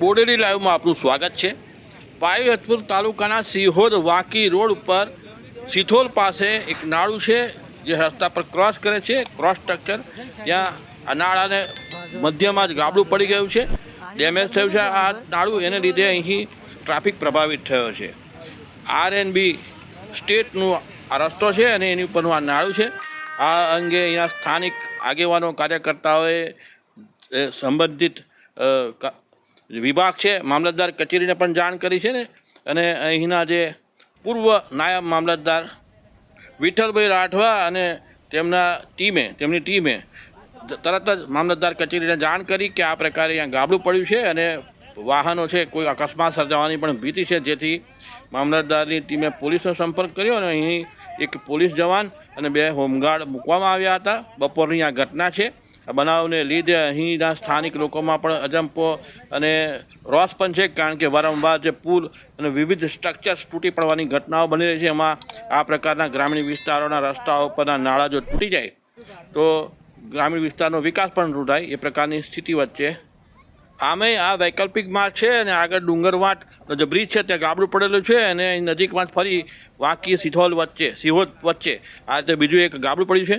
બોડેલી લાઈવમાં આપનું સ્વાગત છે. પાયતપુર તાલુકાના સિહોદ વાંકી રોડ ઉપર સિથોલ પાસે એક નાળું છે, જે રસ્તા પર ક્રોસ કરે છે. ક્રોસ સ્ટ્રક્ચર ત્યાં આ નાળાને મધ્યમાં જ ગાબડું પડી ગયું છે. ડેમેજ થયું છે. આ નાળું એને લીધે અહીં ટ્રાફિક પ્રભાવિત થયો છે. આર એન બી સ્ટેટનું આ રસ્તો છે અને એની ઉપરનું આ નાળું છે. આ અંગે અહીંયા સ્થાનિક આગેવાનો, કાર્યકર્તાઓએ સંબંધિત વિભાગ છે, મામલતદાર કચેરીને પણ જાણ કરી છે ને, અને અહીંના જે પૂર્વ નાયબ મામલતદાર વિઠ્ઠલભાઈ રાઠવા અને તેમના ટીમે, તેમની ટીમે તરત જ મામલતદાર કચેરીને જાણ કરી કે આ પ્રકારે અહીંયા ગાબડું પડ્યું છે અને વાહનો છે, કોઈ અકસ્માત સર્જાવાની પણ ભીતિ છે, જેથી મામલતદારની ટીમે પોલીસનો સંપર્ક કર્યો અને અહીં એક પોલીસ જવાન અને બે હોમગાર્ડ મૂકવામાં આવ્યા હતા. બપોરની આ ઘટના છે. બનાવને લીધે અહીંના સ્થાનિક લોકોમાં પણ અજંપો અને રોષ પણ છે, કારણ કે વારંવાર જે પુલ અને વિવિધ સ્ટ્રક્ચર્સ તૂટી પડવાની ઘટનાઓ બની રહી છે, એમાં આ પ્રકારના ગ્રામીણ વિસ્તારોના રસ્તાઓ પરના નાળા જો તૂટી જાય, તો ગ્રામીણ વિસ્તારનો વિકાસ પણ રૂઢાય એ પ્રકારની સ્થિતિ વચ્ચે. આમે આ વૈકલ્પિક માર્ગ છે અને આગળ ડુંગરવાટનો જે બ્રિજ છે, ત્યાં ગાબડું પડેલું છે અને નજીકમાં ફરી વાંકી સિથોલ વચ્ચે સિહોદ વચ્ચે. આ રીતે બીજું એક ગાબડું પડ્યું છે.